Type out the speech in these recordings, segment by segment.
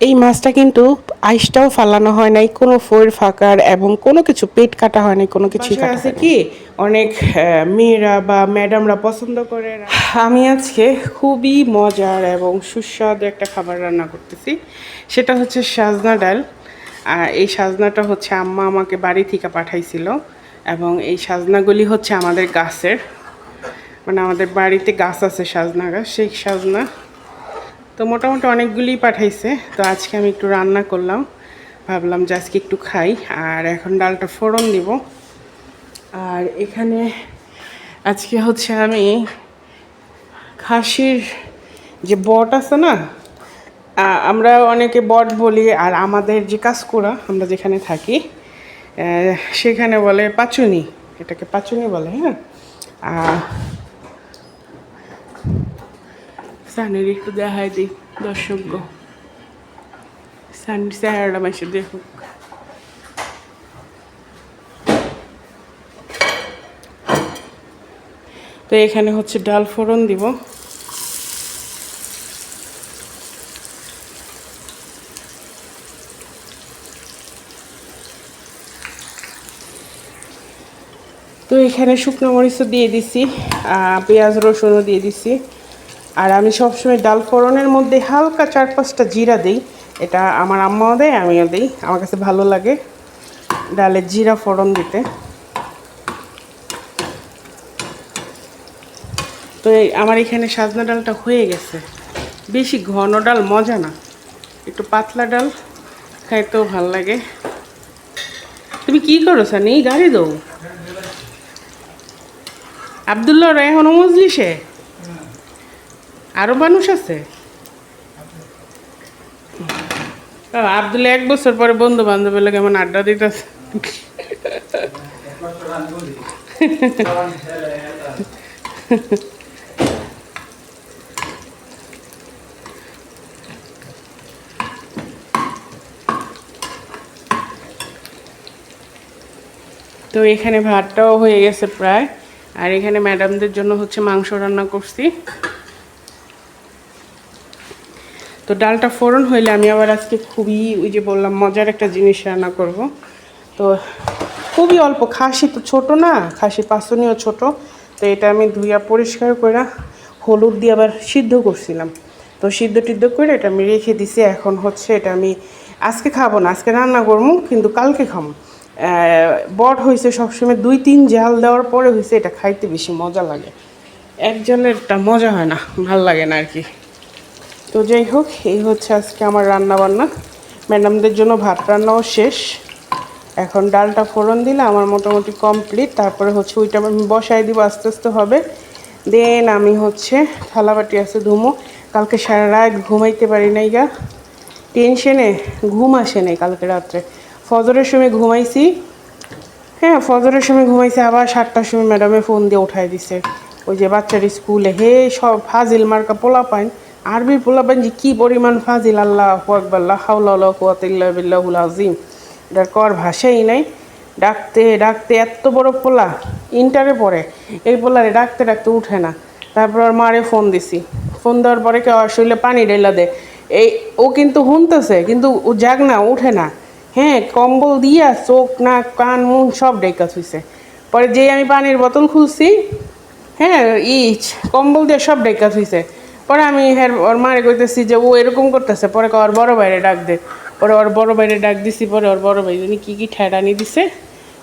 এই মাছটা কিন্তু আইসটাও ফালানো হয় নাই কোনো ফোর ফাঁকার এবং কোনো কিছু পেট কাটা হয় নাই কোনো কিছু আছে কি? অনেক মেয়েরা বা ম্যাডামরা পছন্দ করে আমি আজকে খুবই মজার এবং সুস্বাদু একটা খাবার রান্না করতেছি। সেটা হচ্ছে সাজনা ডাল। আর এই সাজনাটা হচ্ছে আম্মা আমাকে বাড়ি থেকে পাঠাইছিল এবং এই সাজনাগুলি হচ্ছে আমাদের গাছের মানে আমাদের বাড়িতে গাছ আছে সাজনা গাছ সেই সাজনা তো মোটামুটি অনেকগুলি পাঠাইছে। তো আজকে আমি একটু রান্না করলাম। ভাবলাম যে আজকে একটু খাই, আর এখন ডালটা ফোড়ন দিব। আর এখানে আজকে হচ্ছে আমি খাসির যে বট আছে না আমরা অনেকে বট বলি, আর আমাদের যে কাজকুড়া আমরা যেখানে থাকি সেখানে বলে পাচুনি। এটাকে পাচুনি বলে হ্যাঁ আর সানের একটু দেখাই দিই, দর্শক সান চেহারাটা মাসে দেখুক। তো এখানে হচ্ছে ডাল ফোড়ন দিব। তো এখানে শুকনো মরিচও দিয়ে দিছি পেঁয়াজ রসুনও দিয়ে দিছি। আর আমি সবসময় ডাল ফোড়নের মধ্যে হালকা চার পাঁচটা জিরা দিই। এটা আমার আম্মাও দেয়, আমিও দিই। আমার কাছে ভালো লাগে ডালের জিরা ফোড়ন দিতে। তো আমার এখানে সাজনা ডালটা হয়ে গেছে। বেশি ঘন ডাল মজা না। একটু পাতলা ডাল খাইতেও ভালো লাগে। তুমি কি করো সানি? গাড়ি দৌ আবদুল্লাহ এখনও মজলিসে? আরও মানুষ আছে? ও, আবদুল্লাহ এক বছর পরে বন্ধু বান্ধবের লোক এমন আড্ডা দিতেছে। তো এখানে ভাতটাও হয়ে গেছে প্রায়। আর এখানে ম্যাডামদের জন্য হচ্ছে মাংস রান্না করছি। তো ডালটা ফোড়ন হইলে আমি আবার আজকে খুবই ওই যে বললাম, মজার একটা জিনিস রান্না করব। তো খুবই অল্প, খাসি তো ছোট না, খাসি পাঁচনিও ছোট, তো এটা আমি ধুইয়া পরিষ্কার করে হলুদ দিয়ে আবার সিদ্ধ করছিলাম। তো সিদ্ধ টিদ্ধ করে এটা আমি রেখে দিছি, এখন হচ্ছে এটা আমি আজকে খাব না, আজকে রান্না করব কিন্তু কালকে খাব বট হয়েছে সবসময় দুই তিন জাল দেওয়ার পরে হয়েছে এটা খাইতে বেশি মজা লাগে। এক জালেরটা মজা হয় না, ভালো লাগে না আর কি। তো যাই হোক, এই হচ্ছে আজকে আমার রান্না বান্না ম্যাডামদের জন্য ভাত রান্নাও শেষ। এখন ডালটা ফোড়ন দিলে আমার মোটামুটি কমপ্লিট। তারপরে হচ্ছে ওইটা আমি বসাই দিব, আস্তে আস্তে হবে। দেন আমি হচ্ছে থালাবাটি আছে ধুমো। কালকে সারা রাত ঘুমাইতে পারি নাই গা। টেনশনে, ঘুম আসে নাই কালকে রাত্রে। ফজরের সময় ঘুমাইছি। হ্যাঁ ফজরের সময় ঘুমাইছি, আবার সাতটার সময় ম্যাডামে ফোন দিয়ে উঠাই দিছে। ওই যে বাচ্চার স্কুলে, হে, সব ফাজিল মার্কা পোলা পাইন আরবি পোলা পাইন যে কী পরিমাণ ফাজিল, আল্লাহ আকবাল্লাহ হাউলা কুয়াতিল্লা বিল্লাহুল আজিম এটার কর ভাষাই নাই। ডাকতে ডাকতে এত বড় পোলা, ইন্টারে পড়ে। এই পোলারে ডাকতে ডাকতে উঠে না। তারপর ওর মারে ফোন দিছি। ফোন দেওয়ার পরে কেউ শরীরে পানি ডেলা দে এই, ও কিন্তু শুনতেছে, কিন্তু ও যাক না, উঠে না। হ্যাঁ কম্বল দিয়া চোখ, নাক, কান মুখ সব ডেকা থুইছে। পরে যেই আমি পানির বোতল খুলছি হ্যাঁ ইচ, কম্বল দিয়ে সব ডেকা থুইছে। পরে আমি হ্যাঁ ওর মারে কইতেছি যে ও এরকম করতেছে, পরে ওর বড় বাইরে ডাক দে। পরে ওর বড় বাইরে ডাক দিছি, পরে ওর বড় ভাই জানি কী কী ঠেডানি দিছে।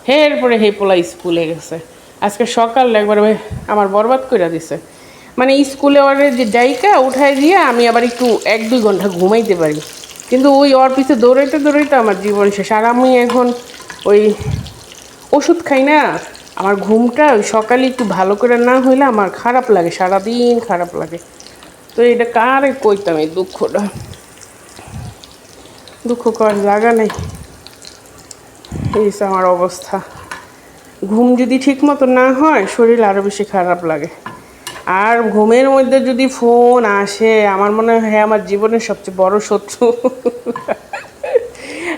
হে এরপরে হে পোলা স্কুলে গেছে। আজকে সকাল একবার আমার বরবাদ করে দিছে। মানে স্কুলে ওর যে জায়গা উঠায় দিয়ে আমি আবার একটু এক দুই ঘণ্টা ঘুমাইতে পারি। কিন্তু ওই ওর পিছে দৌড়াইতে দৌড়াইতে আমার জীবন শেষ। আর আমি এখন ওই ওষুধ খাই না, আমার ঘুমটা সকালে একটু ভালো করে না হইলে আমার খারাপ লাগে, সারাদিন খারাপ লাগে। তো এটা কারে কইতাম এই দুঃখটা? দুঃখ করার জায়গা নেই। এই আমার অবস্থা। ঘুম যদি ঠিক মতো না হয়, শরীর আরও বেশি খারাপ লাগে। আর ঘুমের মধ্যে যদি ফোন আসে, আমার মনে হয় হ্যাঁ আমার জীবনের সবচেয়ে বড় শত্রু।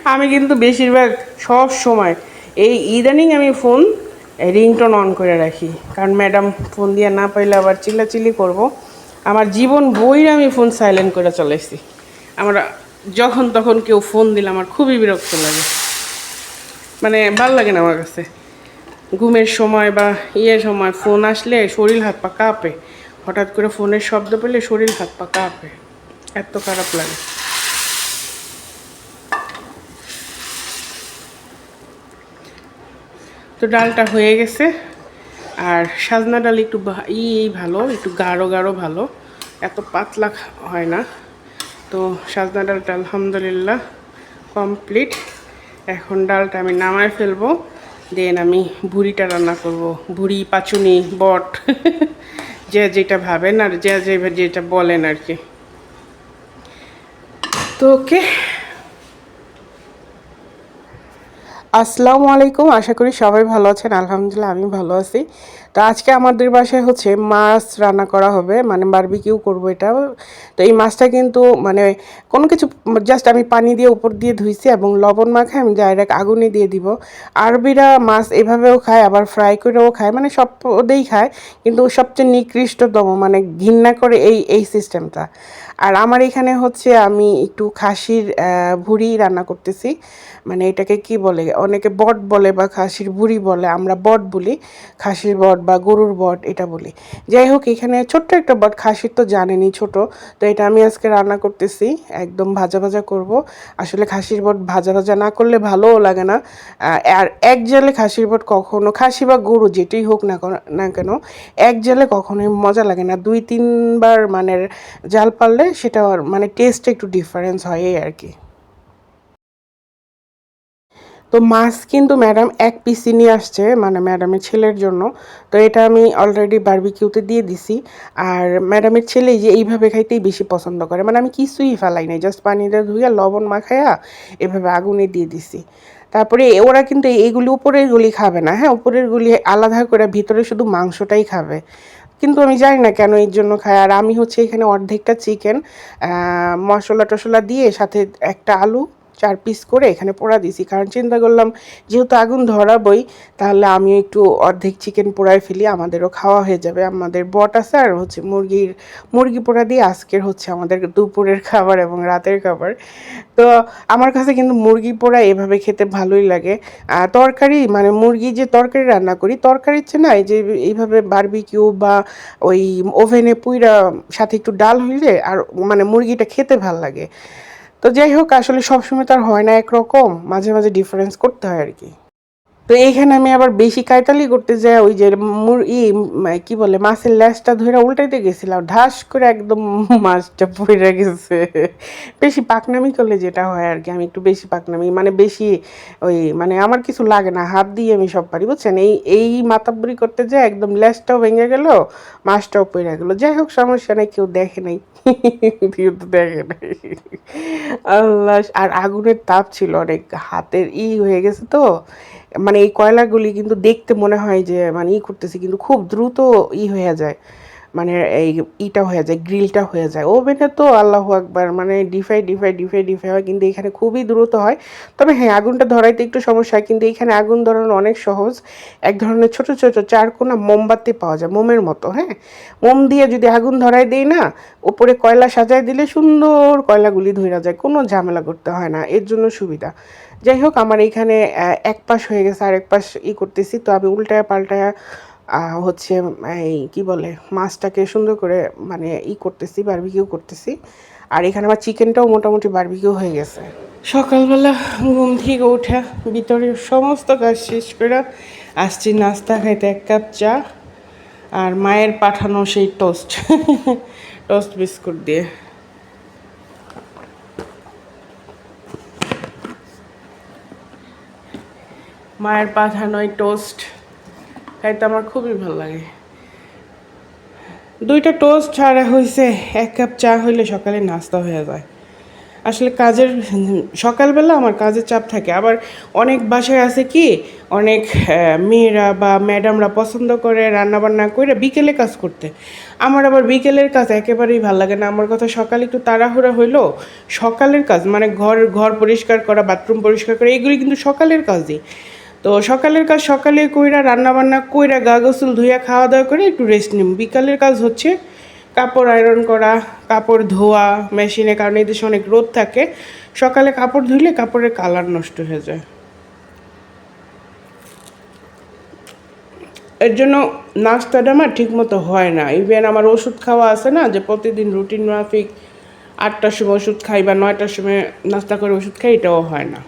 আমি কিন্তু বেশিরভাগ সব সময় এই ইদানিং আমি ফোন রিংটোন অন করে রাখি। কারণ ম্যাডাম ফোন দিয়ে না পাইলে আবার চিল্লাচিল্লি করব। আমার জীবন বইয়ের আমি ফোন সাইলেন্ট করে চলেছি আমরা যখন তখন কেউ ফোন দিলে আমার খুবই বিরক্ত লাগে। মানে ভালো লাগে না আমার কাছে। ঘুমের সময় বা ইয়ের সময় ফোন আসলে শরীর হাত পা কাঁপে। হঠাৎ করে ফোনের শব্দ পেলে শরীর হাত পা কাঁপে। এত খারাপ লাগে। তো ডালটা হয়ে গেছে। আর সাজনা ডাল একটু ই ভালো, একটু গাঢ় গাঢ়, ভালো। এত পাতলা হয় না। তো সাজনা ডালটা আলহামদুলিল্লাহ কমপ্লিট। এখন ডালটা আমি নামায় ফেলব। দেন আমি ভুড়িটা রান্না করব। ভুড়ি, পাচুনি, বট, যে যেটা ভাবেন আর যে যেটা বলেন আর কি। তো ওকে আসসালামু আলাইকুম, আশা করি সবাই ভালো আছেন। আলহামদুলিল্লাহ, আমি ভালো আছি। তো আজকে আমাদের বাসায় হচ্ছে মাছ রান্না করা হবে মানে বারবিকিউ করব এটা। তো এই মাছটা কিন্তু মানে কোনো কিছু জাস্ট আমি পানি দিয়ে উপর দিয়ে ধুইছি এবং লবণ মাখায় আমি ডাইরেক্ট আগুনে দিয়ে দিব। আরবিরা মাছ এভাবেও খায়, আবার ফ্রাই করেও খায় মানে সব ওদেই খায়, কিন্তু সবচেয়ে নিকৃষ্টতম মানে ঘৃণা করে এই এই সিস্টেমটা আর আমার এখানে হচ্ছে আমি একটু খাসির ভুড়ি রান্না করতেছি। মানে এটাকে কি বলে? অনেকে বট বলে বা খাসির বুড়ি বলে, আমরা বট বলি, খাসির বট বা গরুর বট এটা বলি। যাই হোক, এখানে ছোট্ট একটা বট, খাসির তো জানেনি ছোট, তো এটা আমি আজকে রান্না করতেছি, একদম ভাজা ভাজা করব। আসলে খাসির বট ভাজা ভাজা না করলে ভালোও লাগে না। আর এক জালে খাসির বট কখনো, খাসি বা গরু যেটাই হোক না না কেন, এক জালে কখনোই মজা লাগে না। দুই, তিনবার মানে জাল পারলে সেটা মানে টেস্টে একটু ডিফারেন্স হয় আর কি। তো মাছ কিন্তু ম্যাডাম এক পিসি নিয়ে আসছে মানে ম্যাডামের ছেলের জন্য। তো এটা আমি অলরেডি বারবিকিউতে দিয়ে দিছি। আর ম্যাডামের ছেলে যে এইভাবে খাইতেই বেশি পছন্দ করে। মানে আমি কিছুই ফেলাই নাই জাস্ট পানিটা ধুইয়া লবণ মাখাইয়া এভাবে আগুনে দিয়ে দিছি। তারপরে ওরা কিন্তু এইগুলি উপরের গুলি খাবে না হ্যাঁ? উপরের গুলি আলাদা করে, ভিতরে শুধু মাংসটাই খাবে। কিন্তু আমি জানি না কেন এর জন্য খাই আর আমি হচ্ছে এখানে অর্ধেকটা চিকেন মশলা টশলা দিয়ে সাথে একটা আলু চার পিস করে এখানে পোড়া দিছি কারণ চিন্তা করলাম, যেহেতু আগুন ধরাবই, তাহলে আমিও একটু অর্ধেক চিকেন পোড়ায় ফেলি, আমাদেরও খাওয়া হয়ে যাবে। আমাদের বট আছে আর হচ্ছে মুরগির, মুরগি পোড়া দিয়ে আজকের হচ্ছে আমাদের দুপুরের খাবার এবং রাতের খাবার। তো আমার কাছে কিন্তু মুরগি পোড়া এভাবে খেতে ভালোই লাগে। তরকারি মানে মুরগি যে তরকারি রান্না করি, তরকারির চেয়ে না যে এইভাবে বারবিকিউ বা ওই ওভেনে পুইরা সাথে একটু ডাল হইলে আর মানে মুরগিটা খেতে ভালো লাগে। তো যাই হোক, আসলে সবসময় তো আর হয় না একরকম। মাঝে মাঝে ডিফারেন্স করতে হয় আর কি। তো এইখানে আমি আবার বেশি কায়তালি করতে যাই, ওই যে মুর, ই কি বলে, মাছের ল্যাসটা ধরে উল্টাইতে গেছিলাম, ঢাস করে একদম মাছটা পড়ে গেছে। বেশি পাকনামি করলে যেটা হয় আর কি, আমি একটু বেশি পাকনামি মানে বেশি ওই মানে আমার কিছু লাগে না, হাত দিয়ে আমি সব পারি, বুঝছেন? এই এই মাতাব্বরি করতে যায় একদম ল্যাসটাও ভেঙে গেল, মাছটাও পড়ে গেল। যাই হোক, সমস্যা নেই, কেউ দেখে নাই, কেউ তো দেখে নাই। আল্লাহ, আর আগুনের তাপ ছিল অনেক, হাতের ই হয়ে গেছে তো মানে এই কয়লাগুলি কিন্তু দেখতে মনে হয় যে মানে ই করতেছে, কিন্তু খুব দ্রুত ই হয়ে যায়। মানে এই ইটা হয়ে যায়, গ্রিলটা হয়ে যায়। ওভেনে তো আল্লাহ একবার মানে ডিফাই ডিফাই ডিফাই ডিফাই হয়, কিন্তু এখানে খুবই দ্রুত হয়। তবে হ্যাঁ আগুনটা ধরাইতে একটু সমস্যা হয়, কিন্তু এখানে আগুন ধরানো অনেক সহজ। এক ধরনের ছোট ছোট চারকোনা মোমবাতি পাওয়া যায়, মোমের মতো হ্যাঁ? মোম দিয়ে যদি আগুন ধরাই দেই না, ওপরে কয়লা সাজায় দিলে সুন্দর কয়লাগুলি ধরা যায়, কোনো ঝামেলা করতে হয় না, এর জন্য সুবিধা। যাই হোক আমার এইখানে এক পাশ হয়ে গেছে আর এক পাশ ই করতেছি। তো আমি উল্টায় পাল্টায় হচ্ছে, এই কি বলে, মাছটাকে সুন্দর করে মানে ই করতেছি বারবিকিউ করতেছি। আর এখানে আমার চিকেনটাও মোটামুটি বারবিকিউ হয়ে গেছে। সকালবেলা ঘুম থেকে উঠে ভিতরের সমস্ত কাজ শেষ করে আসছি নাস্তা খাইতে এক কাপ চা আর মায়ের পাঠানো সেই টোস্ট টোস্ট বিস্কুট দিয়ে। মায়ের পাঠানো এই টোস্ট খাইতে আমার খুবই ভালো লাগে। দুইটা টোস্ট ছাড়া হয়েছে এক কাপ চা হইলে সকালে নাস্তা হয়ে যায়। আসলে কাজের, সকালবেলা আমার কাজের চাপ থাকে। আবার অনেক বাসায় আছে কি, অনেক মেয়েরা বা ম্যাডামরা পছন্দ করে রান্নাবান্না করে বিকেলে কাজ করতে। আমার আবার বিকেলের কাজ একেবারেই ভালো লাগে না। আমার কথা সকালে একটু তাড়াহুড়া হইল সকালের কাজ মানে ঘর ঘর পরিষ্কার করা বাথরুম পরিষ্কার করা, এগুলি কিন্তু সকালের কাজই। তো সকালের কাজ সকালে কইরা রান্না বান্না কইরা গা গোসল ধুইয়া খাওয়া দাওয়া করে একটু রেস্ট নিম। বিকালের কাজ হচ্ছে কাপড় আয়রন করা, কাপড় ধোয়া মেশিনে কারণ এই দেশে অনেক রোদ থাকে। সকালে কাপড় ধুলে কাপড়ের কালার নষ্ট হয়ে যায়। এর জন্য নাস্তাটা আমার ঠিক মতো হয় না। ইভেন আমার ওষুধ খাওয়া আছে না, যে প্রতিদিন রুটিন মাফিক আটটার সময় ওষুধ খাই বা নয়টার সময় নাস্তা করে ওষুধ খাই, এটাও হয় না।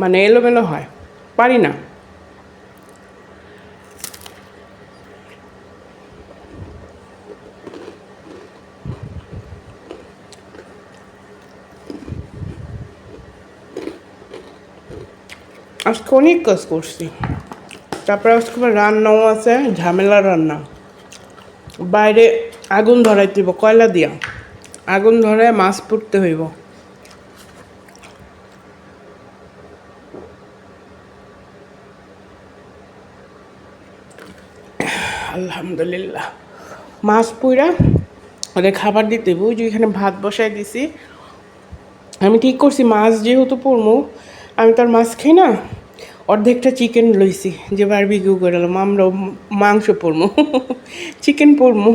মানে এলোমেলো হয়। পারি না। আজকে অনেক কাজ করছি। তারপরে আজকে রান্নাও আছে, ঝামেলা রান্না। বাইরে আগুন ধরাইতে হইব, কয়লা দিয়া। আগুন ধরে মাছ পুড়তে হইব। আলহামদুলিল্লাহ। মাছ পুইরা ওদের খাবার দিতে হইব। ওই যে এখানে ভাত বসাই দিছি। আমি ঠিক করছি, মাছ যেহেতু পড়মু, আমি তার মাছ খাই না। অর্ধেকটা চিকেন লইছি, যে বারবিকিউ করে এলাম আমরাও মাংস পড়মু চিকেন পড়মু।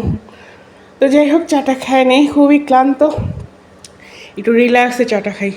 তো যাই হোক, চাটা খায় নেই, খুবই ক্লান্ত। একটু রিল্যাক্সে চাটা খাই।